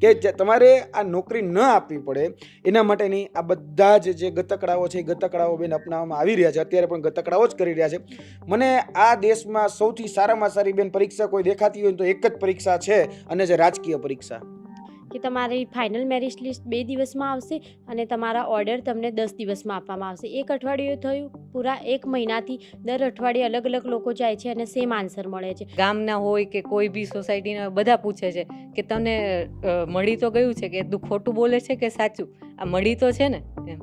કે તમારે આ નોકરી ન આપવી પડે, એના માટેની આ બધા જ જે ગતકડાઓ છે, એ ગતકડાઓ બેન અપનાવવામાં આવી રહ્યા છે. અત્યારે પણ ગતકડાઓ જ કરી રહ્યા છે. મને આ દેશમાં સૌથી સારામાં સારી બેન પરીક્ષા કોઈ દેખાતી હોય તો એક જ પરીક્ષા છે, અને જે રાજકીય પરીક્ષા. કે તમારી ફાઇનલ મેરિટ લિસ્ટ બે દિવસમાં આવશે અને તમારા ઓર્ડર તમને દસ દિવસમાં આપવામાં આવશે. એક અઠવાડિયું થયું પૂરા એક મહિનાથી દર અઠવાડિયે અલગ અલગ લોકો જાય છે અને સેમ આન્સર મળે છે. ગામના હોય કે કોઈ બી સોસાયટીના બધા પૂછે છે કે તને મળી તો ગયું છે કે તું ખોટું બોલે છે કે સાચું? આ મળી તો છે ને? એમ.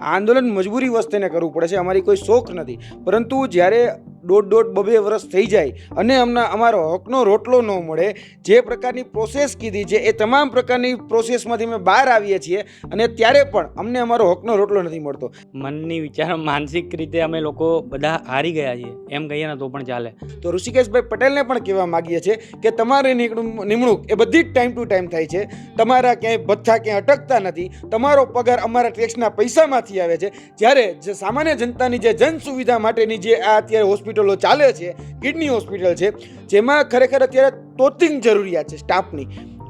આંદોલન મજબૂરી વસ્તુને કરવું પડે છે અમારી કોઈ શોખ નથી. પરંતુ જ્યારે દોઢ દોઢ બબે વર્ષ થઈ જાય અને અમને અમારો હકનો રોટલો ન મળે. જે પ્રકારની પ્રોસેસ કીધી છે એ તમામ પ્રકારની પ્રોસેસમાંથી અમે બહાર આવીએ છીએ અને ત્યારે પણ અમને અમારો હકનો રોટલો નથી મળતો. મનની વિચાર માનસિક રીતે અમે લોકો બધા હારી ગયા છીએ. એમ કહીએ ને તો પણ ચાલે. તો ઋષિકેશભાઈ પટેલને પણ કહેવા માગીએ છીએ કે તમારી નિમણૂક એ બધી જ ટાઈમ ટુ ટાઈમ થાય છે. તમારા ક્યાંય ભથ્થા ક્યાંય અટકતા નથી. તમારો પગાર અમારા ટેક્સના પૈસામાંથી આવે છે. જ્યારે જે સામાન્ય જનતાની જે જન સુવિધા માટેની જે આ અત્યારે હોસ્પિટલો ચાલે છે કિડની હોસ્પિટલ છે જેમાં ખરેખર અત્યારે તોતિંગ જરૂરિયાત છે સ્ટાફની.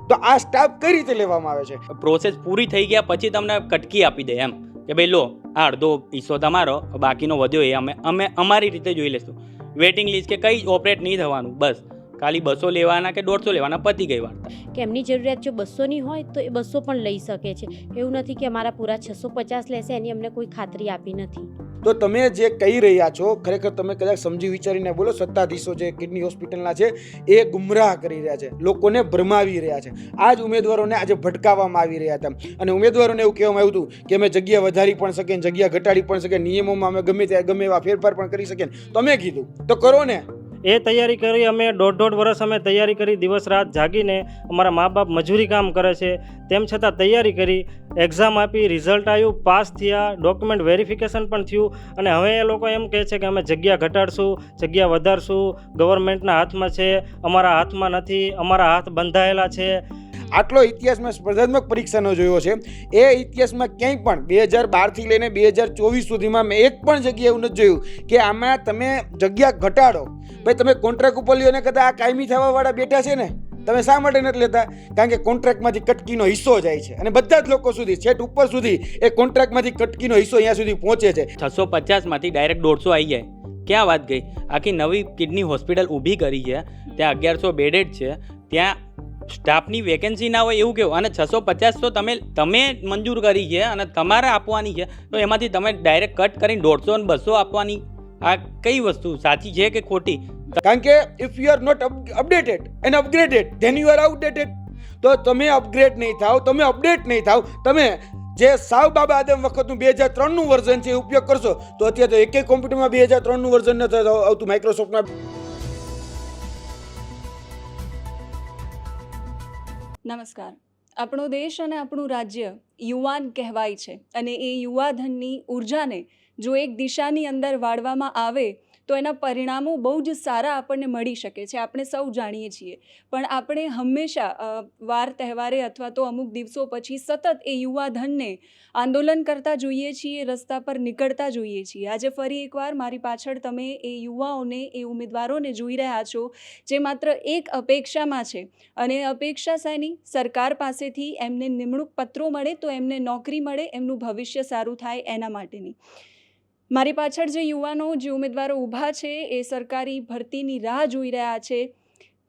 તો આ સ્ટાફ કઈ રીતે લેવામાં આવે છે? પ્રોસેસ પૂરી થઈ ગયા પછી તમને કટકી આપી દે એમ કે ભાઈ લો આ અડધો હિસ્સો તમારો બાકીનો વધ્યો એ અમે અમે અમારી રીતે જોઈ લઈશું વેટિંગ લિસ્ટ કે કંઈ ઓપરેટ નહીં થવાનું બસ. ખાલી બસો લેવાના કે દોઢસો લેવાના પતી ગઈ વાત. કે એમની જરૂરિયાત જો બસોની હોય તો એ બસો પણ લઈ શકે છે. એવું નથી કે અમારા પૂરા છસો પચાસ લેશે એની અમને કોઈ ખાતરી આપી નથી. તો તમે જે કહી રહ્યા છો, ખરેખર તમે કદાચ સમજી વિચારીને બોલો, સત્તાધીશો જે કિડની હોસ્પિટલના છે, એ ગુમરાહ કરી રહ્યા છે, લોકોને ભરમાવી રહ્યા છે. આ જ ઉમેદવારોને આજે ભટકાવવામાં આવી રહ્યા હતા. અને ઉમેદવારોને એવું કહેવામાં આવ્યું હતું કે અમે જગ્યા વધારી પણ શકીએ જગ્યા ઘટાડી પણ શકીએ નિયમોમાં અમે ગમે ત્યાં ગમે એવા ફેરફાર પણ કરી શકીએ તમે કીધું, તો કરો ને. એ તૈયારી કરી અમે દોઢ દોઢ વર્ષ અમે તૈયારી કરી, દિવસ રાત જાગીને અમારા મા બાપ મજૂરી કામ કરે છે. તેમ છતાં તૈયારી કરી એક્ઝામ આપી રિઝલ્ટ આવ્યું પાસ થયા ડોક્યુમેન્ટ વેરિફિકેશન પણ થયું અને હવે એ લોકો એમ કહે છે કે અમે જગ્યા ઘટાડશું, જગ્યા વધારશું ગવર્મેન્ટના હાથમાં છે, અમારા હાથમાં નથી, અમારા હાથ બંધાયેલા છે. આટલો ઇતિહાસમાં સ્પર્ધાત્મક પરીક્ષાનો જોયો છે. એ ઇતિહાસમાં ક્યાંય પણ બે હજાર બારથી લઈને બે હજાર ચોવીસ સુધીમાં મેં એક પણ જગ્યાએ એવું નથી જોયું કે આમાં તમે જગ્યા ઘટાડો. ભાઈ, તમે કોન્ટ્રાક્ટ ઉપર લ્યો ને કદાચ આ કાયમી થવાવાળા બેઠા છે ને, તમે શા માટે નથી લેતા? કારણ કે કોન્ટ્રાક્ટમાંથી કટકીનો હિસ્સો જાય છે. અને બધા જ લોકો સુધી છેટ ઉપર સુધી, એ કોન્ટ્રાક્ટમાંથી કટકીનો હિસ્સો અહીંયા સુધી પહોંચે છે. છસો પચાસમાંથી ડાયરેક્ટ દોઢસો આવી જાય. ક્યાં વાત ગઈ? આખી નવી કિડની હોસ્પિટલ ઊભી કરી છે. ત્યાં અગિયારસો બેડેડ છે. ત્યાં સ્ટાફની વેકેન્સી ના હોય એવું કેવું. અને છસો પચાસ તો તમે તમે મંજૂર કરી છે અને તમારે આપવાની છે. તો એમાંથી તમે ડાયરેક્ટ કટ કરીને દોઢસો અને બસો આપવાની. આ કઈ વસ્તુ? સાચી છે કે ખોટી? કારણ કે if you are not updated and upgraded then you are outdated તો તમે અપગ્રેડ નહીં થાવ, તમે અપડેટ નહીં થાવ. તમે જે સાવ બાબા આદમ વખતનું બે હજાર ત્રણનું વર્ઝન છે એ ઉપયોગ કરશો, તો અત્યારે તો એક કોમ્પ્યુટરમાં બે હજાર ત્રણનું વર્ઝન નથી આવતું. માઇક્રોસોફ્ટમાં નમસ્કાર. આપણો દેશ અને આપણું રાજ્ય યુવાન કહેવાય છે અને એ યુવાધનની ઉર્જાને જો એક દિશાની અંદર વાળવામાં આવે તો એના પરિણામો બહુ જ સારા આપણને મળી શકે છે, આપણે સૌ જાણીએ છીએ. પણ આપણે હંમેશા વાર તહેવારે અથવા તો અમુક દિવસો પછી સતત એ યુવાધનને આંદોલન કરતા જોઈએ છીએ, રસ્તા પર નીકળતા જોઈએ છીએ. આજે ફરી એકવાર મારી પાછળ તમે એ યુવાઓને, એ ઉમેદવારોને જોઈ રહ્યા છો, જે માત્ર એક અપેક્ષામાં છે. અને અપેક્ષા શાની? સરકાર પાસેથી એમને નિમણૂક પત્રો મળે તો એમને નોકરી મળે, એમનું ભવિષ્ય સારું થાય એના માટેની. મારી પાછળ જે યુવાનો, જે ઉમેદવારો ઊભા છે, એ સરકારી ભરતીની રાહ જોઈ રહ્યા છે.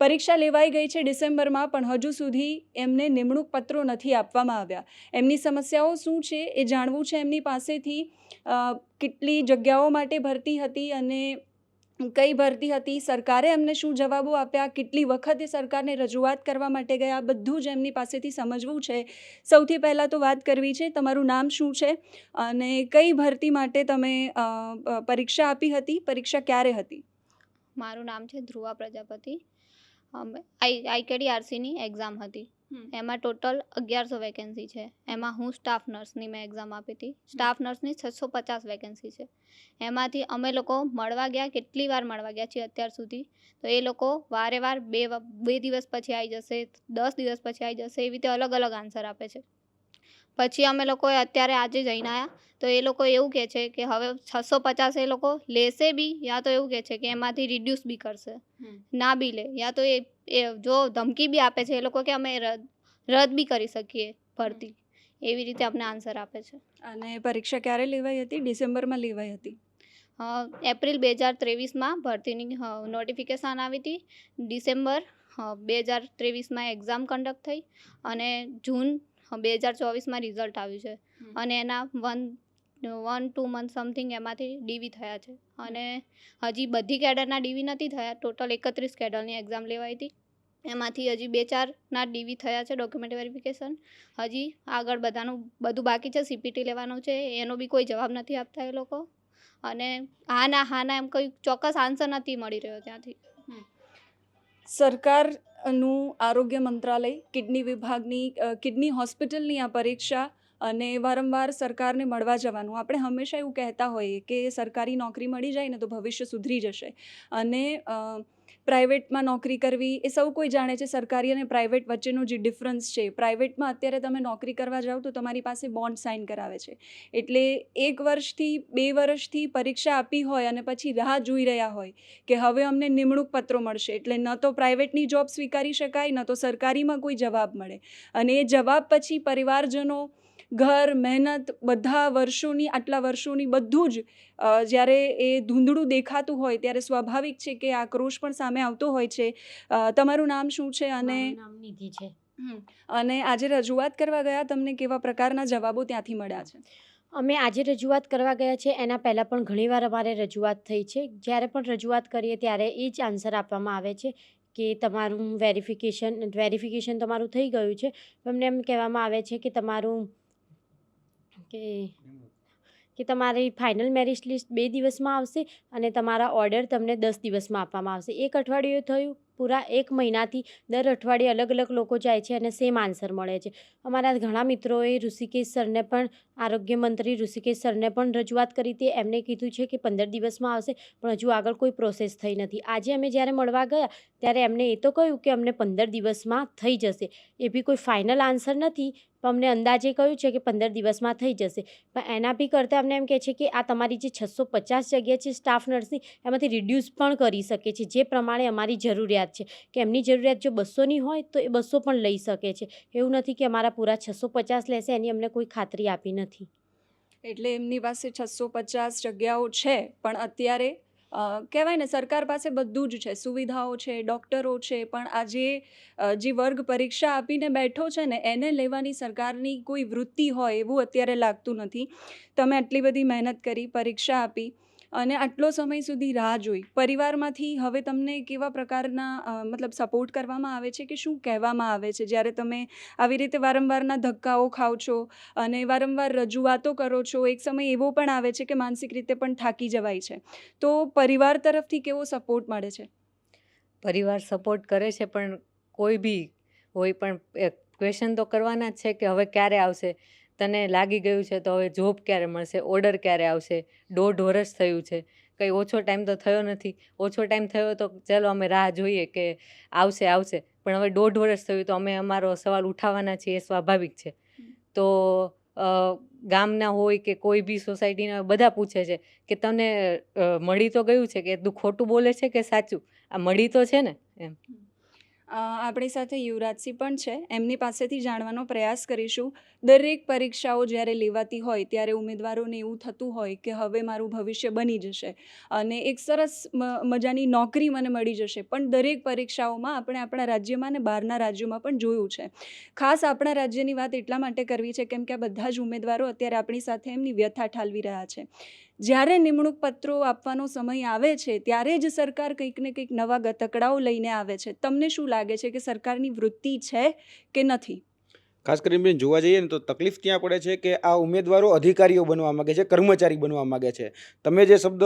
પરીક્ષા લેવાઈ ગઈ છે ડિસેમ્બરમાં, પણ હજુ સુધી એમને નિમણૂક પત્રો નથી આપવામાં આવ્યા. એમની સમસ્યાઓ શું છે એ જાણવું છે એમની પાસેથી. કેટલી જગ્યાઓ માટે ભરતી હતી અને કઈ ભરતી હતી, સરકારે એમને શું જવાબો આપ્યા, કેટલી વખતે સરકારને રજૂઆત કરવા માટે ગયા, બધું જ એમની પાસેથી સમજવું છે. સૌથી પહેલાં તો વાત કરવી છે, તમારું નામ શું છે અને કઈ ભરતી માટે તમે પરીક્ષા આપી હતી, પરીક્ષા ક્યારે હતી? મારું નામ છે ધ્રુવા પ્રજાપતિ. આઈકેડી આરસીની એક્ઝામ હતી. એમાં ટોટલ અગિયારસો વેકેન્સી છે. એમાં હું સ્ટાફ નર્સની મેં એક્ઝામ આપી હતી. સ્ટાફ નર્સની છસો પચાસ વેકેન્સી છે. એમાંથી અમે લોકો મળવા ગયા કેટલી વાર મળવા ગયા છીએ અત્યાર સુધી તો એ લોકો વારે વાર બે બે દિવસ પછી આવી જશે દસ દિવસ પછી આવી જશે એવી રીતે અલગ અલગ આન્સર આપે છે. પછી અમે લોકોએ અત્યારે આજે જઈને આવ્યા. તો એ લોકો એવું કહે છે કે હવે છસો પચાસ એ લોકો લેશે બી યા તો એવું કહે છે કે એમાંથી રિડ્યુસ બી કરશે. ના બી લે. યા તો એ જો ધમકી બી આપે છે એ લોકો કે અમે રદ રદ બી કરી શકીએ ભરતી. એવી રીતે અમને આન્સર આપે છે. અને પરીક્ષા ક્યારે લેવાઈ હતી? ડિસેમ્બરમાં લેવાઈ હતી. એપ્રિલ બે હજાર ત્રેવીસમાં ભરતીની નોટિફિકેશન આવી હતી. ડિસેમ્બર બે હજાર ત્રેવીસમાં એક્ઝામ કન્ડક્ટ થઈ. અને જૂન બે હજાર ચોવીસમાં રિઝલ્ટ આવ્યું છે. અને એના one one two month something એમાંથી ડીવી થયા છે. અને હજી બધી કેડરના ડીવી નથી થયા. ટોટલ એકત્રીસ કેડરની એક્ઝામ લેવાઈ હતી. એમાંથી હજી બે ચારના ડીવી થયા છે ડોક્યુમેન્ટ વેરિફિકેશન હજી આગળ બધાનું બધું બાકી છે. સીપીટી લેવાનું છે. એનો બી કોઈ જવાબ નથી આપતા એ લોકો. અને હા ના હા ના એમ કોઈ ચોક્કસ આન્સર નથી મળી રહ્યો ત્યાંથી. સરકારનું આરોગ્ય મંત્રાલય, કિડની વિભાગની કિડની હોસ્પિટલની આ પરીક્ષા અને વારંવાર સરકારને મળવા જવાનું. આપણે હંમેશા એવું કહેતા હોઈએ કે સરકારી નોકરી મળી જાય ને તો ભવિષ્ય સુધરી જશે. અને પ્રાઇવેટમાં નોકરી કરવી એ સૌ કોઈ જાણે છે. સરકારી અને પ્રાઇવેટ વચ્ચેનો જે ડિફરન્સ છે, પ્રાઇવેટમાં અત્યારે તમે નોકરી કરવા જાઓ તો તમારી પાસે બોન્ડ સાઇન કરાવે છે. એટલે એક વર્ષથી, બે વર્ષથી પરીક્ષા આપી હોય અને પછી રાહ જોઈ રહ્યા હોય કે હવે અમને નિમણૂક પત્રો મળશે. એટલે ન તો પ્રાઇવેટની જોબ સ્વીકારી શકાય, ન તો સરકારીમાં કોઈ જવાબ મળે. અને એ જવાબ પછી પરિવારજનો ઘર મહેનત બધા વર્ષોની આટલા વર્ષોની બધું જ જ્યારે એ ધૂંધળું દેખાતું હોય ત્યારે સ્વાભાવિક છે કે આક્રોશ પણ સામે આવતો હોય છે. તમારું નામ શું છે અને નામ નિધિ છે. અને આજે રજૂઆત કરવા ગયા તમને કેવા પ્રકારના જવાબો ત્યાંથી મળ્યા છે? અમે આજે રજૂઆત કરવા ગયા છે એના પહેલાં પણ ઘણીવાર અમારે રજૂઆત થઈ છે. જ્યારે પણ રજૂઆત કરીએ ત્યારે એ જ આન્સર આપવામાં આવે છે કે તમારું વેરિફિકેશન વેરિફિકેશન તમારું થઈ ગયું છે. અમને એમ કહેવામાં આવે છે કે તમારું કે કે તમારી ફાઇનલ મેરિટ લિસ્ટ બે દિવસમાં આવશે અને તમારા ઓર્ડર તમને દસ દિવસમાં આપવામાં આવશે. એક અઠવાડિયું થયું, પૂરા એક મહિનાથી દર અઠવાડિયે અલગ અલગ લોકો જાય છે અને સેમ આન્સર મળે છે. અમારા ઘણા મિત્રોએ ઋષિકેશ સરને પણ, આરોગ્ય મંત્રી ઋષિકેશ સરને પણ રજૂઆત કરી હતી. એમને કીધું છે કે પંદર દિવસમાં આવશે, પણ હજુ આગળ કોઈ પ્રોસેસ થઈ નથી. આજે અમે જ્યારે મળવા ગયા, ત્યારે એમને એ તો કહ્યું કે અમને પંદર દિવસમાં થઈ જશે. એ બી કોઈ ફાઇનલ આન્સર નથી પણ અમને અંદાજે કહ્યું છે કે પંદર દિવસમાં થઈ જશે. પણ એના બી કરતાં અમને એમ કહે છે કે આ તમારી જે છસો પચાસ જગ્યા છે સ્ટાફ નર્સની, એમાંથી રિડ્યુસ પણ કરી શકે છે, જે પ્રમાણે અમારી જરૂરિયાત છે. કે એમની જરૂરિયાત જો બસોની હોય તો એ બસો પણ લઈ શકે છે. એવું નથી કે અમારા પૂરા છસો પચાસ લેશે, એની અમને કોઈ ખાતરી આપી નથી. એટલે એમની પાસે છસો પચાસ જગ્યાઓ છે, પણ અત્યારે કહેવાય ને, સરકાર પાસે બધું જ છે. સુવિધાઓ છે, ડૉક્ટરો છે, પણ આ જે જે વર્ગ પરીક્ષા આપીને બેઠો છે ને, એને લેવાની સરકારની કોઈ વૃત્તિ હોય એવું અત્યારે લાગતું નથી. તમે આટલી બધી મહેનત કરી, પરીક્ષા આપી. અને આટલો સમય સુધી રાહ જોઈ. પરિવારમાંથી હવે તમને કેવા પ્રકારના મતલબ સપોર્ટ કરવામાં આવે છે કે શું કહેવામાં આવે છે? જ્યારે તમે આવી રીતે વારંવારના ધક્કાઓ ખાઓ છો અને વારંવાર રજૂઆતો કરો છો, એક સમય એવો પણ આવે છે કે માનસિક રીતે પણ થાકી જવાય છે. તો પરિવાર તરફથી કેવો સપોર્ટ મળે છે? પરિવાર સપોર્ટ કરે છે, પણ કોઈ બી હોય પણ ક્વેશ્ચન તો કરવાના જ છે કે હવે ક્યારે આવશે? તને લાગી ગયું છે તો હવે જોબ ક્યારે મળશે ઓર્ડર ક્યારે આવશે? દોઢ વર્ષ થયું છે. કંઈ ઓછો ટાઈમ તો થયો નથી. ઓછો ટાઈમ થયો તો ચાલો અમે રાહ જોઈએ કે આવશે આવશે. પણ હવે દોઢ વર્ષ થયું તો અમે અમારો સવાલ ઉઠાવવાના છીએ એ સ્વાભાવિક છે. તો ગામના હોય કે કોઈ બી સોસાયટીના બધા પૂછે છે કે તને મળી તો ગયું છે કે તું ખોટું બોલે છે કે સાચું? આ મળી તો છે ને એમ. આપણી સાથે યુવરાજસિંહ પણ છે. એમની પાસેથી જાણવાનો પ્રયાસ કરીશું. દરેક પરીક્ષાઓ જ્યારે લેવાતી હોય, ત્યારે ઉમેદવારોને એવું થતું હોય કે હવે મારું ભવિષ્ય બની જશે અને એક સરસ મજાની નોકરી મને મળી જશે. પણ દરેક પરીક્ષાઓમાં આપણે આપણા રાજ્યમાં અને બહારના રાજ્યોમાં પણ જોયું છે. ખાસ આપણા રાજ્યની વાત એટલા માટે કરવી છે કેમ કે આ બધા જ ઉમેદવારો અત્યારે આપણી સાથે એમની વ્યથા ઠાલવી રહ્યા છે. જ્યારે નિમણૂક પત્રો આપવાનો સમય આવે છે ત્યારે જ સરકાર કંઈક ને કંઈક નવા ગતકડાઓ લઈને આવે છે. તમને શું લાગે છે કે સરકારની વૃત્તિ છે કે નથી? ખાસ કરીને જોવા જઈએ ને તો તકલીફ ત્યાં પડે છે કે આ ઉમેદવારો અધિકારીઓ બનવા માગે છે કર્મચારી બનવા માગે છે. તમે જે શબ્દ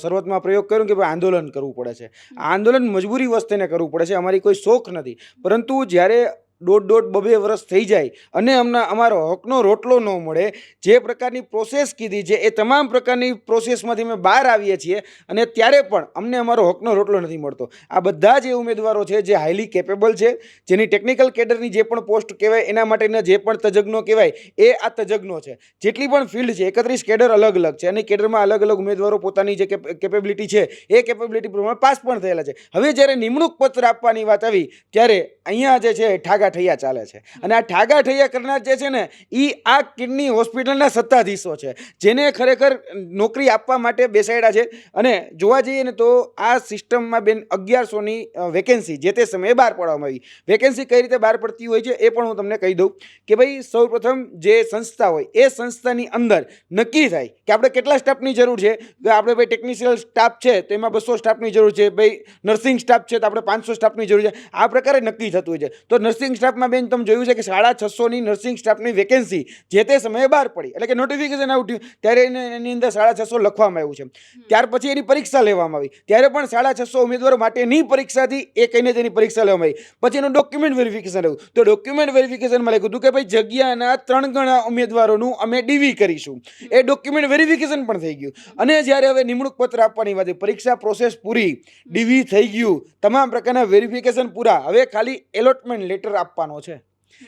શરૂઆતમાં પ્રયોગ કર્યો કે ભાઈ આંદોલન કરવું પડે છે. આ આંદોલન મજબૂરી વસ્તુને કરવું પડે છે અમારી કોઈ શોખ નથી. પરંતુ જ્યારે દોઢ દોઢ બબે વર્ષ થઈ જાય અને અમને અમારો હકનો રોટલો ન મળે, જે પ્રકારની પ્રોસેસ કીધી છે, એ તમામ પ્રકારની પ્રોસેસમાંથી અમે બહાર આવીએ છીએ અને ત્યારે પણ અમને અમારો હકનો રોટલો નથી મળતો. આ બધા જ એ ઉમેદવારો છે, જે હાઈલી કેપેબલ છે, જેની ટેકનિકલ કેડરની જે પણ પોસ્ટ કહેવાય, એના માટેના જે પણ તજજ્ઞો કહેવાય, એ આ તજજ્ઞો છે. જેટલી પણ ફિલ્ડ છે, એકત્રીસ કેડર અલગ અલગ છે અને કેડરમાં અલગ અલગ ઉમેદવારો પોતાની જે કેપેબિલિટી છે, એ કેપેબિલિટી પ્રમાણે પાસ પણ થયેલા છે. હવે જ્યારે નિમણૂક પત્ર આપવાની વાત આવી, ત્યારે અહીંયા જે છે ઠાગા ઠાગા ઠૈયા ચાલે છે. અને આ ઠાગા ઠૈયા કરનાર જે છે ને એ આ કિડની હોસ્પિટલના સત્તાધીશો છે. જેને ખરેખર નોકરી આપવા માટે બેસાડ્યા છે. અને જોવા જઈએ ને તો આ સિસ્ટમમાં બેન અગિયારસોની વેકેન્સી જે તે સમયે બહાર પાડવામાં આવી. વેકેન્સી કઈ રીતે બહાર પડતી હોય છે એ પણ હું તમને કહી દઉં કે ભાઈ સૌપ્રથમ જે સંસ્થા હોય, એ સંસ્થાની અંદર નક્કી થાય કે આપણે કેટલા સ્ટાફની જરૂર છે. આપણે ભાઈ ટેકનિશિયલ સ્ટાફ છે, તો એમાં બસો સ્ટાફની જરૂર છે. ભાઈ નર્સિંગ સ્ટાફ છે, તો આપણે પાંચસો સ્ટાફની જરૂર છે. આ પ્રકારે નક્કી થતું હોય છે. તો નર્સિંગ સ્ટાફમાં બેન તમે જોયું છે કે સાડા છસોની નર્સિંગ સ્ટાફની વેકેન્સી જે તે સમયે બહાર પડી. એટલે કે નોટિફિકેશન આવ્યું ત્યારે એને એની અંદર સાડા છસો લખવામાં આવ્યું છે. ત્યાર પછી એની પરીક્ષા લેવામાં આવી. ત્યારે પણ સાડા છસો ઉમેદવારો માટેની પરીક્ષાથી એ કહીને તેની પરીક્ષા લેવામાં આવી. પછી એનું ડોક્યુમેન્ટ વેરિફિકેશન આવ્યું. તો ડોક્યુમેન્ટ વેરિફિકેશનમાં લખ્યું હતું કે ભાઈ જગ્યાના ત્રણ ગણા ઉમેદવારોનું અમે ડીવી કરીશું. એ ડોક્યુમેન્ટ વેરિફિકેશન પણ થઈ ગયું. અને જ્યારે હવે નિમણૂક પત્ર આપવાની વાત પરીક્ષા પ્રોસેસ પૂરી ડીવી થઈ ગયું. તમામ પ્રકારના વેરિફિકેશન પૂરા. હવે ખાલી એલોટમેન્ટ લેટર આપવાનો છે.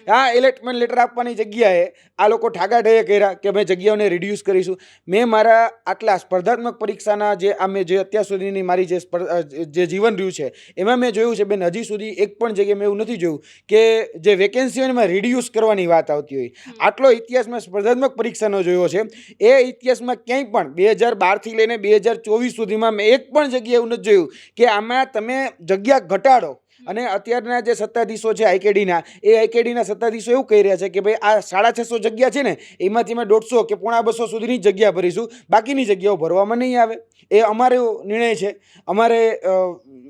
આ એલેટમેન્ટ લેટર આપવાની જગ્યાએ આ લોકો ઠાગા કર્યા કે અમે જગ્યાઓને રિડ્યુસ કરીશું. મેં મારા આટલા સ્પર્ધાત્મક પરીક્ષાના જે આ મેં જે અત્યાર સુધીની મારી જે જે જીવન રહ્યું છે એમાં મેં જોયું છે બેન હજી સુધી એક પણ જગ્યાએ મેં એવું નથી જોયું કે જે વેકેન્સીઓને મેં રિડ્યુસ કરવાની વાત આવતી હોય. આટલો ઇતિહાસ મેં સ્પર્ધાત્મક પરીક્ષાનો જોયો છે. એ ઇતિહાસમાં ક્યાંય પણ બે હજાર બારથી લઈને બે હજાર ચોવીસ સુધીમાં મેં એક પણ જગ્યાએ એવું નથી જોયું કે આમાં તમે જગ્યા ઘટાડો. અને અત્યારના જે સત્તાધીશો છે આઈકેડીના એ આઈકેડીના સત્તાધીશો એવું કહી રહ્યા છે કે ભાઈ આ સાડા છસો જગ્યા છે ને, એમાંથી અમે દોઢસો કે પોણા બસો સુધીની જગ્યા ભરીશું, બાકીની જગ્યાઓ ભરવામાં નહીં આવે. એ અમારો નિર્ણય છે. અમારે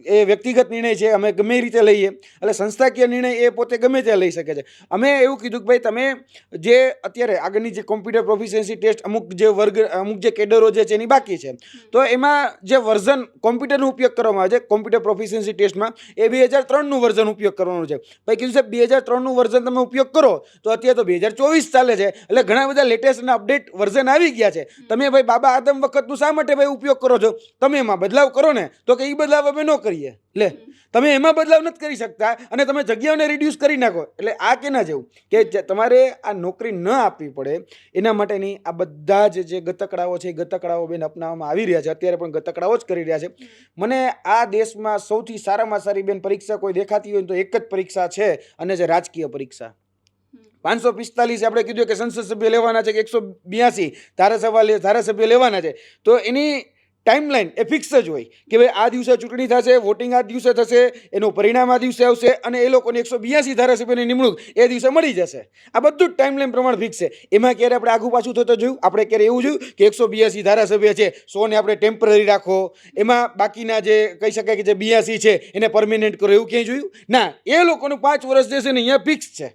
એ વ્યક્તિગત નિર્ણય છે અમે ગમે રીતે લઈએ. એટલે સંસ્થાકીય નિર્ણય એ પોતે ગમે ત્યાં લઈ શકે છે. અમે એવું કીધું કે ભાઈ તમે જે અત્યારે આગળની જે કોમ્પ્યુટર પ્રોફિશિયન્સી ટેસ્ટ અમુક જે વર્ગ અમુક જે કેડરો જે છે એની બાકી છે. તો એમાં જે વર્ઝન કોમ્પ્યુટરનો ઉપયોગ કરવામાં આવે છે કોમ્પ્યુટર પ્રોફિશિયન્સી ટેસ્ટમાં એ બે હજાર ત્રણનું વર્ઝન ઉપયોગ કરવાનું છે. ભાઈ કીધું છે બે હજાર ત્રણનું વર્ઝન તમે ઉપયોગ કરો તો અત્યારે તો બે હજાર ચોવીસ ચાલે છે. એટલે ઘણા બધા લેટેસ્ટ અને અપડેટ વર્ઝન આવી ગયા છે. તમે ભાઈ બાબા આદમ વખતનું શા માટે ભાઈ ઉપયોગ કરો છો? તમે એમાં બદલાવ કરો ને. તો કે એ બદલાવ અમે ન કરીએ. લે, તમે એમાં બદલાવ નથી કરી શકતા અને તમે જગ્યાઓને રિડ્યુસ કરી નાખો. એટલે આ કેના જેવું? કે તમારે આ નોકરી ન આપવી પડે, એના માટેની આ બધા જ જે ગતકડાઓ છે, એ ગતકડાઓ બેન અપનાવવામાં આવી રહ્યા છે. અત્યારે પણ ગતકડાઓ જ કરી રહ્યા છે. મને આ દેશમાં સૌથી સારામાં સારી બેન પરીક્ષા કોઈ દેખાતી હોય તો એક જ પરીક્ષા છે અને જે રાજકીય પરીક્ષા. પાંચસો પિસ્તાલીસ આપણે કીધું કે સંસદ સભ્ય લેવાના છે કે એકસો બ્યાસી ધારાસભા ધારાસભ્ય લેવાના છે. તો એની ટાઈમલાઈન એ ફિક્સ જ હોય કે ભાઈ આ દિવસે ચૂંટણી થશે વોટિંગ આ દિવસે થશે, એનું પરિણામ આ દિવસે આવશે અને એ લોકોને એકસો બ્યાસી ધારાસભ્યની નિમણૂક એ દિવસે મળી જશે. આ બધું જ ટાઈમલાઈન પ્રમાણ ફિક્સ છે. એમાં ક્યારે આપણે આગું પાછું થતું જોયું? આપણે ક્યારે એવું જોયું કે એકસો બ્યાસી ધારાસભ્ય છે, સોને આપણે ટેમ્પરરી રાખો. એમાં બાકીના જે કહી શકાય કે જે બ્યાસી છે, એને પરમેનન્ટ કરો એવું ક્યાંય જોયું? ના, એ લોકોનું પાંચ વર્ષ જે છે ને અહીંયા ફિક્સ છે.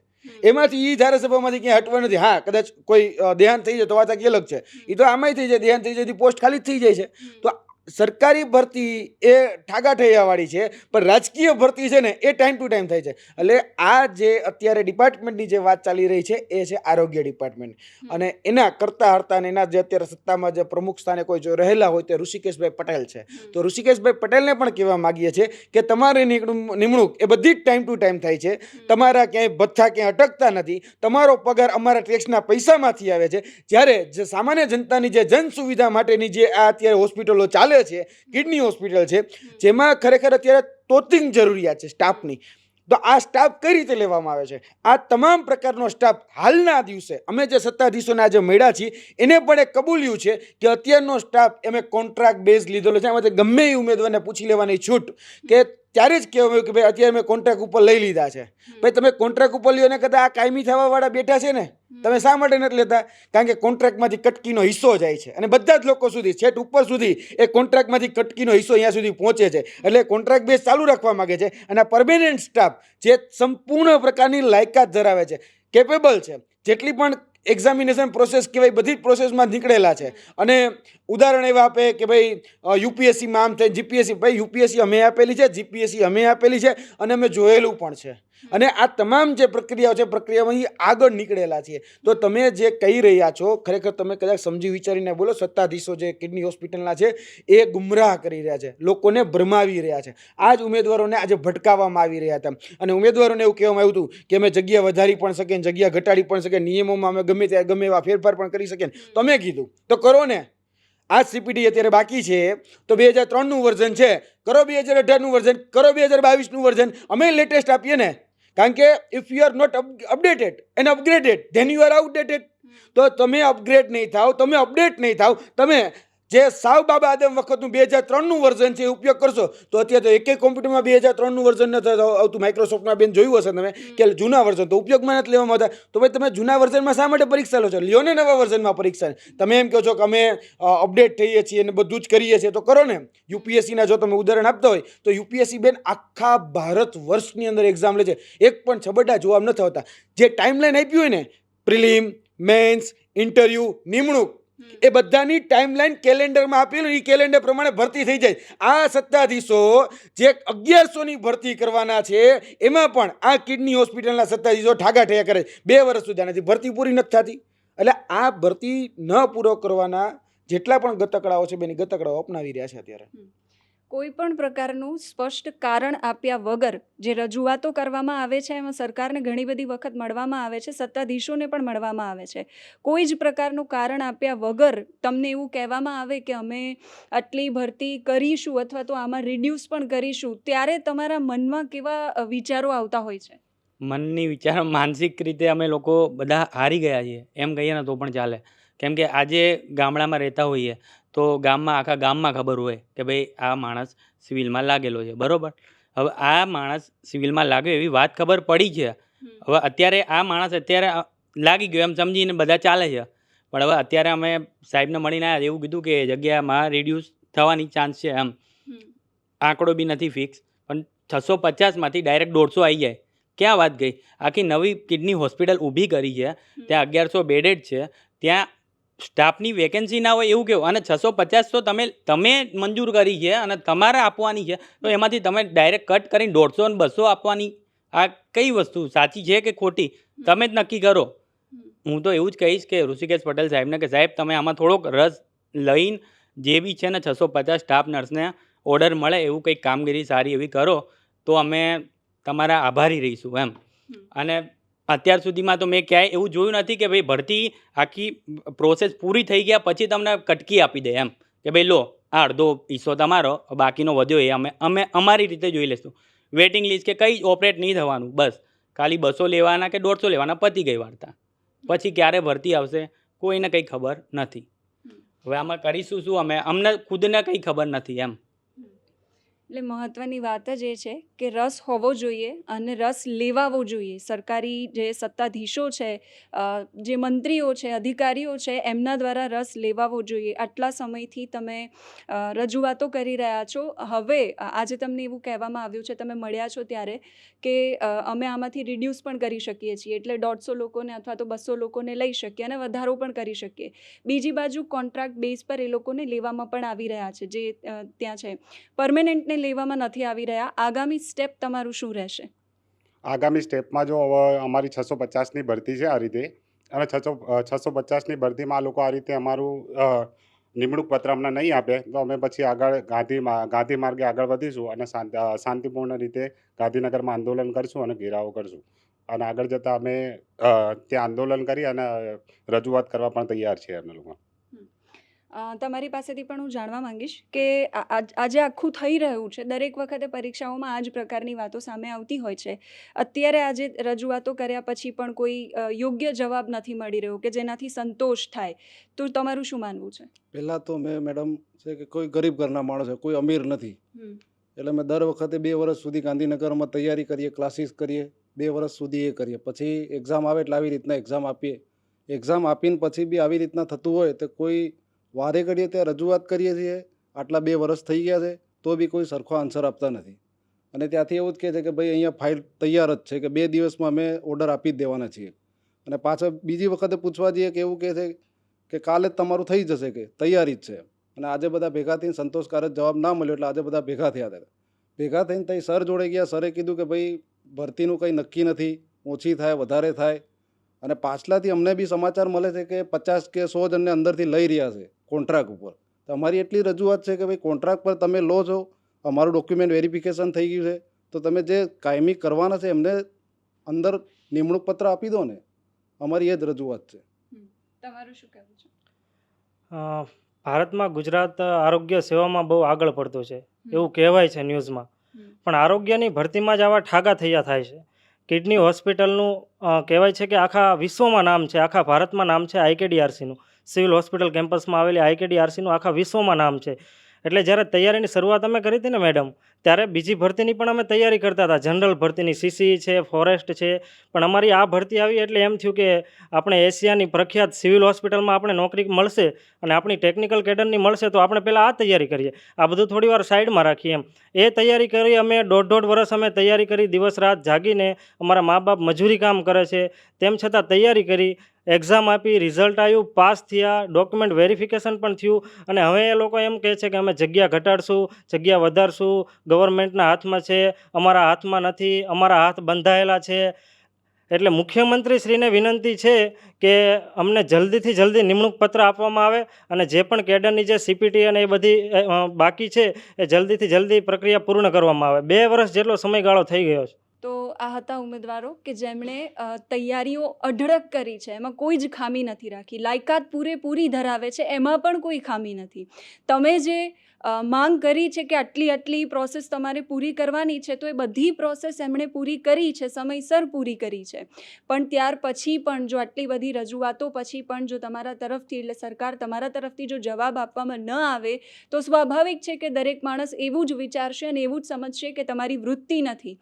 એમાંથી એ ધારાસભામાંથી ક્યાંય હટવા નથી. હા કદાચ કોઈ દેહાંત થઈ જાય તો વાત આખી અલગ છે. એ તો આમાંય થઈ જાય દેહાંત થઈ જાય પોસ્ટ ખાલી જ થઈ જાય છે. તો સરકારી ભરતી એ ઠાગા ઠૈયાવાળી છે પણ રાજકીય ભરતી છે ને એ ટાઈમ ટુ ટાઈમ થાય છે. એટલે આ જે અત્યારે ડિપાર્ટમેન્ટની જે વાત ચાલી રહી છે એ છે આરોગ્ય ડિપાર્ટમેન્ટ અને એના કરતા હરતા એના જે અત્યારે સત્તામાં જે પ્રમુખ સ્થાને કોઈ જો રહેલા હોય તે ઋષિકેશભાઈ પટેલ છે. તો ઋષિકેશભાઈ પટેલને પણ કહેવા માગીએ છીએ કે તમારી નિમણૂક નિમણૂક એ બધી જ ટાઈમ ટુ ટાઈમ થાય છે. તમારા ક્યાંય ભથ્થા ક્યાંય અટકતા નથી. તમારો પગાર અમારા ટેક્સના પૈસામાંથી આવે છે. જ્યારે જે સામાન્ય જનતાની જે જન સુવિધા માટેની જે આ અત્યારે હોસ્પિટલો ચાલે છે કિડની હોસ્પિટલ છે જેમાં ખરેખર અત્યારે તોતિંગ જરૂરિયાત છે સ્ટાફની. તો આ સ્ટાફ કઈ રીતે લેવામાં આવે છે? આ તમામ પ્રકારનો સ્ટાફ હાલના દિવસે અમે જે સત્તાધીશોને આજે મળ્યા છીએ એને પણ એ કબૂલ્યું છે કે અત્યારનો સ્ટાફ અમે કોન્ટ્રાક્ટ બેઝ લીધેલો છે. એમાંથી ગમે એ ઉમેદવારને પૂછી લેવાની છૂટ કે ત્યારે જ કહેવાય કે ભાઈ અત્યારે મેં કોન્ટ્રાક્ટ ઉપર લઈ લીધા છે. ભાઈ તમે કોન્ટ્રાક્ટ ઉપર લ્યો ને કદાચ આ કાયમી થવાવાળા બેઠા છે ને? તમે શા માટે નથી લેતા? કારણ કે કોન્ટ્રાક્ટમાંથી કટકીનો હિસ્સો જાય છે. અને બધા જ લોકો સુધી, છેટ ઉપર સુધી, એ કોન્ટ્રાક્ટમાંથી કટકીનો હિસ્સો અહીંયા સુધી પહોંચે છે. એટલે કોન્ટ્રાક્ટ બેઝ ચાલુ રાખવા માગે છે અને પરમેનન્ટ સ્ટાફ જે સંપૂર્ણ પ્રકારની લાયકાત ધરાવે છે કેપેબલ છે. જેટલી પણ એક્ઝામિનેશન પ્રોસેસ કહેવાય, બધી જ પ્રોસેસમાં નીકળેલા છે. અને ઉદાહરણ એવા આપે કે ભાઈ યુપીએસસીમાં આમ થાય જીપીએસસી ભાઈ યુપીએસસી અમે આપેલી છે જીપીએસસી અમે આપેલી છે, અને અમે જોયેલું પણ છે. અને આ તમામ જે પ્રક્રિયાઓ છે પ્રક્રિયામાંથી આગળ નીકળેલા છીએ. તો તમે જે કહી રહ્યા છો ખરેખર તમે કદાચ સમજી વિચારીને બોલો સત્તાધીશો જે કિડની હોસ્પિટલના છે એ ગુમરાહ કરી રહ્યા છે. લોકોને ભરમાવી રહ્યા છે. આ જ ઉમેદવારોને આજે ભટકાવવામાં આવી રહ્યા હતા. અને ઉમેદવારોને એવું કહેવામાં આવ્યું હતું કે અમે જગ્યા વધારી પણ શકીએ જગ્યા ઘટાડી પણ શકીએ નિયમોમાં અમે ગમે ત્યાં ગમે એવા ફેરફાર પણ કરી શકીએ તમે કીધું. તો કરો ને. આ સીપીટી અત્યારે બાકી છે. તો બે હજાર ત્રણનું વર્ઝન છે. કરો બે હજાર અઢારનું વર્ઝન કરો બે હજાર બાવીસનું વર્ઝન. અમે લેટેસ્ટ આપીએ ને. કારણ કે if you are not updated and upgraded then you are outdated તો તમે અપગ્રેડ નહીં થાવ તમે અપડેટ નહીં થાવ તમે જે સાવ બાબા આદમ વખતનું બે હજાર ત્રણનું વર્ઝન છે, એ ઉપયોગ કરશો, તો અત્યારે તો એકેય કોમ્પ્યુટરમાં બે હજાર ત્રણનું વર્ઝન નથી આવતું માઇક્રોસોફ્ટમાં બેન જોયું હશે તમે, કે જૂના વર્ઝન તો ઉપયોગમાં નથી લેવામાં આવતા. તો ભાઈ તમે જૂના વર્ઝનમાં શા માટે પરીક્ષા લો છો? લ્યો ને નવા વર્ઝનમાં પરીક્ષા. તમે એમ કહો છો કે અમે અપડેટ થઈએ છીએ અને બધું જ કરીએ છીએ, તો કરો ને. યુપીએસસીના જો તમે ઉદાહરણ આપતા હોય, તો યુપીએસસી બેન આખા ભારત વર્ષની અંદર એક્ઝામ લે છે. એક પણ છબડા જવાબ નથી આવતા જે ટાઈમલાઈન આપ્યું હોય ને, પ્રિલિમ, મેન્સ ઇન્ટરવ્યૂ નિમણૂક એ બધાની ટાઈમલાઈન કેલેન્ડરમાં આપેલું એ કેલેન્ડર પ્રમાણે ભરતી થઈ જાય. આ સત્તાધીશો જે અગિયારસોની ભરતી કરવાના છે, એમાં પણ આ કિડની હોસ્પિટલના સત્તાધીશો ઠાગા ઠેયા કરે બે વર્ષ સુધી નથી ભરતી પૂરી નથી થતી. એટલે આ ભરતી ન પૂરો કરવાના જેટલા પણ ગતકડાઓ છે, બેની ગતકડાઓ અપનાવી રહ્યા છે અત્યારે. કોઈ પણ પ્રકારનું સ્પષ્ટ કારણ આપ્યા વગર જે રજૂઆતો કરવામાં આવે છે, એમાં સરકારને ઘણી બધી વખત મળવામાં આવે છે, સત્તાધીશોને પણ મળવામાં આવે છે. કોઈ જ પ્રકારનું કારણ આપ્યા વગર તમને એવું કહેવામાં આવે કે અમે આટલી ભરતી કરીશું અથવા તો આમાં રિડ્યુસ પણ કરીશું, ત્યારે તમારા મનમાં કેવા વિચારો આવતા હોય છે? મનની વિચાર માનસિક રીતે અમે લોકો બધા હારી ગયા છીએ. એમ કહીએ ને તો પણ ચાલે. કેમ કે આજે ગામડામાં રહેતા હોઈએ તો ગામમાં આખા ગામમાં ખબર હોય કે ભાઈ આ માણસ સિવિલમાં લાગેલો છે બરોબર? હવે આ માણસ સિવિલમાં લાગ્યો એવી વાત ખબર પડી છે. હવે અત્યારે આ માણસ અત્યારે લાગી ગયો એમ સમજીને બધા ચાલે છે. પણ હવે અત્યારે અમે સાહેબને મળીને આવ્યા એવું કીધું કે એ જગ્યામાં રિડ્યુસ થવાની ચાન્સ છે એમ. આંકડો બી નથી ફિક્સ પણ છસો પચાસમાંથી ડાયરેક્ટ દોઢસો આવી જાય. ક્યાં વાત ગઈ? આખી નવી કિડની હોસ્પિટલ ઊભી કરી છે. ત્યાં અગિયારસો બેડેડ છે. ત્યાં સ્ટાફની વેકેન્સી ના હોય એવું કેવું. અને છસો પચાસ તો તમે તમે મંજૂર કરી છે અને તમારે આપવાની છે. તો એમાંથી તમે ડાયરેક્ટ કટ કરીને દોઢસો અને બસો આપવાની. આ કઈ વસ્તુ? સાચી છે કે ખોટી? તમે જ નક્કી કરો. હું તો એવું જ કહીશ કે ઋષિકેશ પટેલ સાહેબને કે સાહેબ તમે આમાં થોડોક રસ લઈને જે બી છે ને છસો પચાસ સ્ટાફ નર્સને ઓર્ડર મળે એવું કંઈક કામગીરી સારી એવી કરો તો અમે તમારા આભારી રહીશું એમ. અને અત્યાર સુધીમાં તો મેં ક્યાંય એવું જોયું નથી કે ભાઈ ભરતી આખી પ્રોસેસ પૂરી થઈ ગયા પછી તમને કટકી આપી દે એમ. કે ભાઈ લો, આ અડધો હિસ્સો તમારો, બાકીનો વધ્યો એ અમે અમે અમારી રીતે જોઈ લઈશું વેટિંગ લિસ્ટ કે કંઈ ઓપરેટ નહીં થવાનું, બસ. ખાલી બસો લેવાના કે દોઢસો લેવાના પતી ગઈ વાર્તા. પછી ક્યારે ભરતી આવશે, કોઈને કંઈ ખબર નથી. હવે આમાં કરીશું શું? અમે, અમને ખુદને કંઈ ખબર નથી એમ. એટલે મહત્ત્વની વાત જ એ છે કે રસ હોવો જોઈએ અને રસ લેવાવો જોઈએ. સરકારી જે સત્તાધીશો છે જે મંત્રીઓ છે, અધિકારીઓ છે, એમના દ્વારા રસ લેવાવો જોઈએ. આટલા સમયથી તમે રજૂઆતો કરી રહ્યા છો. હવે આજે તમને એવું કહેવામાં આવ્યું છે, તમે મળ્યા છો ત્યારે કે અમે આમાંથી રિડ્યુસ પણ કરી શકીએ છીએ. એટલે દોઢસો લોકોને અથવા તો બસો લોકોને લઈ શકીએ અને વધારો પણ કરી શકીએ. બીજી બાજુ કોન્ટ્રાક્ટ બેઝ પર એ લોકોને લેવામાં પણ આવી રહ્યા છે, જે ત્યાં છે. પરમેનન્ટને લેવામાં નથી આવી રહ્યા. આગામી સ્ટેપ તમારું શું રહેશે? આગામી સ્ટેપમાં જો હવે અમારી છસો પચાસની ભરતી છે આ રીતે, અને છસો છસો પચાસની ભરતીમાં આ લોકો આ રીતે અમારું નિમણૂક પત્ર અમને નહીં આપે, તો અમે પછી આગળ ગાંધી ગાંધી માર્ગે આગળ વધીશું અને શાંતિપૂર્ણ રીતે ગાંધીનગરમાં આંદોલન કરશું અને ઘેરાવો કરશું. અને આગળ જતાં અમે ત્યાં આંદોલન કરી અને રજૂઆત કરવા પણ તૈયાર છીએ અમે લોકો. તમારી પાસેથી પણ હું જાણવા માંગીશ કે આજ- આજે આખું થઈ રહ્યું છે. દરેક વખતે પરીક્ષાઓમાં આ જ પ્રકારની વાતો સામે આવતી હોય છે. અત્યારે આજે રજૂઆતો કર્યા પછી પણ કોઈ યોગ્ય જવાબ નથી મળી રહ્યો કે જેનાથી સંતોષ થાય. તો તમારું શું માનવું છે? પહેલાં તો મેં મેડમ છે કે કોઈ ગરીબ ઘરના માણસ છે કોઈ અમીર નથી. એટલે મેં દર વખતે બે વર્ષ સુધી ગાંધીનગરમાં તૈયારી કરીએ ક્લાસીસ કરીએ બે વર્ષ સુધી એ કરીએ. પછી એક્ઝામ આવે એટલે આવી રીતના એક્ઝામ આપીએ. એક્ઝામ આપીને પછી બી આવી રીતના થતું હોય તો કોઈ વારે ઘડીએ ત્યાં રજૂઆત કરીએ છીએ, આટલા બે વર્ષ થઈ ગયા છે, તો બી કોઈ સરખો આન્સર આપતા નથી. અને ત્યાંથી એવું જ કહે છે કે ભાઈ અહીંયા ફાઇલ તૈયાર જ છે, કે બે દિવસમાં અમે ઓર્ડર આપી જ દેવાના છીએ. અને પાછા બીજી વખતે પૂછવા જઈએ કે એવું કહે છે કે કાલે જ તમારું થઈ જશે કે તૈયારી જ છે અને આજે બધા ભેગા થઈને સંતોષકારક જવાબ ના મળ્યો એટલે આજે બધા ભેગા થયા હતા. ભેગા થઈને ત્યાં સર જોડે ગયા, સરે કીધું કે ભાઈ ભરતીનું કંઈ નક્કી નથી, ઓછી થાય, વધારે થાય અને પાછલાથી અમને બી સમાચાર મળે છે કે પચાસ કે સો જણને અંદરથી લઈ રહ્યા છે કોન્ટ્રાક્ટ ઉપર. તો અમારી એટલી રજૂઆત છે કે ભાઈ કોન્ટ્રાક્ટ પર તમે લો છો અમારું ડોક્યુમેન્ટ વેરિફિકેશન થઈ ગયું છે તો તમે જે કાયમી કરવાના છે એમને અંદર નિમણૂક પત્ર આપી દો ને. અમારી એ જ રજૂઆત છે. તમારું શું કહેવું છે? ભારતમાં ગુજરાત આરોગ્ય સેવામાં બહુ આગળ પડતું છે. એવું કહેવાય છે ન્યૂઝમાં. પણ આરોગ્યની ભરતીમાં જ આવા ઠાગા થયા થાય છે. કિડની હોસ્પિટલનું કહેવાય છે કે આખા વિશ્વમાં નામ છે, આખા ભારતમાં નામ છે આઈકેડીઆરસીનું સિવિલ હોસ્પિટલ કેમ્પસમાં આવેલી આઈકેડીઆરસીનું આખા વિશ્વમાં નામ છે. એટલે જ્યારે તૈયારીની શરૂઆત અમે કરી હતી ને, મેડમ ત્યારે બીજી ભરતીની પણ અમે તૈયારી કરતા હતા. જનરલ ભરતીની સીસી છે, ફોરેસ્ટ છે. પણ અમારી આ ભરતી આવી એટલે એમ થયું કે આપણે એશિયાની પ્રખ્યાત સિવિલ હોસ્પિટલમાં આપણે નોકરી મળશે અને આપણી ટેકનિકલ કેડરની મળશે તો આપણે પહેલાં આ તૈયારી કરીએ. આ બધું થોડી વાર સાઈડમાં રાખીએ એમ. એ તૈયારી કરી અમે દોઢ દોઢ વર્ષ અમે તૈયારી કરી દિવસ રાત જાગીને અમારા મા બાપ મજૂરી કામ કરે છે. તેમ છતાં તૈયારી કરી, એક્ઝામ આપી, રિઝલ્ટ આવ્યું, પાસ થયા, ડોક્યુમેન્ટ વેરિફિકેશન પણ થયું અને હવે એ લોકો એમ કહે છે કે અમે જગ્યા ઘટાડશું, જગ્યા વધારશું ગવર્મેન્ટના હાથમાં છે, અમારા હાથમાં નથી, અમારા હાથ બંધાયેલા છે. એટલે મુખ્યમંત્રીશ્રીને વિનંતી છે કે અમને જલ્દીથી જલ્દી નિમણૂક પત્ર આપવામાં આવે અને જે પણ કેડરની જે સીપીટી અને એ બધી બાકી છે એ જલ્દીથી જલ્દી પ્રક્રિયા પૂર્ણ કરવામાં આવે. બે વર્ષ જેટલો સમયગાળો થઈ ગયો છે. તો આ હતા ઉમેદવારો કે જેમણે તૈયારીઓ અઢળક કરી છે. એમાં કોઈ જ ખામી નથી રાખી. લાયકાત પૂરેપૂરી ધરાવે છે. એમાં પણ કોઈ ખામી નથી. તમે જે માંગ કરી છે કે આટલી આટલી પ્રોસેસ તમારે પૂરી કરવાની છે, તો એ બધી પ્રોસેસ એમણે પૂરી કરી છે, સમયસર પૂરી કરી છે. પણ ત્યાર પછી પણ જો આટલી બધી રજૂઆતો પછી પણ જો તમારા તરફથી, એટલે સરકાર તમારા તરફથી જો જવાબ આપવામાં ન આવે, તો સ્વાભાવિક છે કે દરેક માણસ એવું જ વિચારશે અને એવું જ સમજશે કે તમારી વૃત્તિ નથી.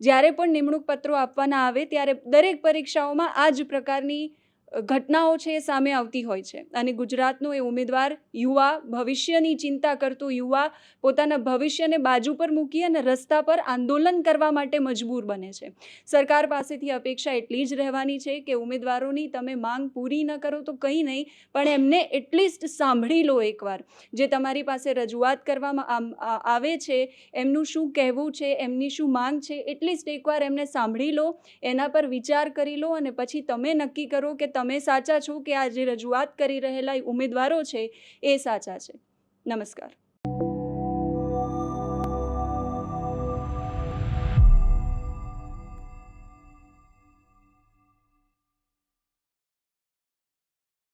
જ્યારે પણ નિમણૂક પત્રો આપવાના આવે, ત્યારે દરેક પરીક્ષાઓમાં આ જ પ્રકારની ઘટનાઓ છે એ સામે આવતી હોય છે. અને ગુજરાતનો એ ઉમેદવાર યુવા, ભવિષ્યની ચિંતા કરતો યુવા પોતાના ભવિષ્યને બાજુ પર મૂકી અને રસ્તા પર આંદોલન કરવા માટે મજબૂર બને છે. સરકાર પાસેથી અપેક્ષા એટલી જ રહેવાની છે કે ઉમેદવારોની તમે માંગ પૂરી ન કરો તો કંઈ નહીં, પણ એમને એટલીસ્ટ સાંભળી લો એકવાર. જે તમારી પાસે રજૂઆત કરવામાં આવે છે, એમનું શું કહેવું છે, એમની શું માંગ છે, એટલીસ્ટ એકવાર એમને સાંભળી લો, એના પર વિચાર કરી લો અને પછી તમે નક્કી કરો કે તમે સાચા છો કે આ જે રજૂઆત કરી રહેલા ઉમેદવારો છે એ સાચા છે. નમસ્કાર.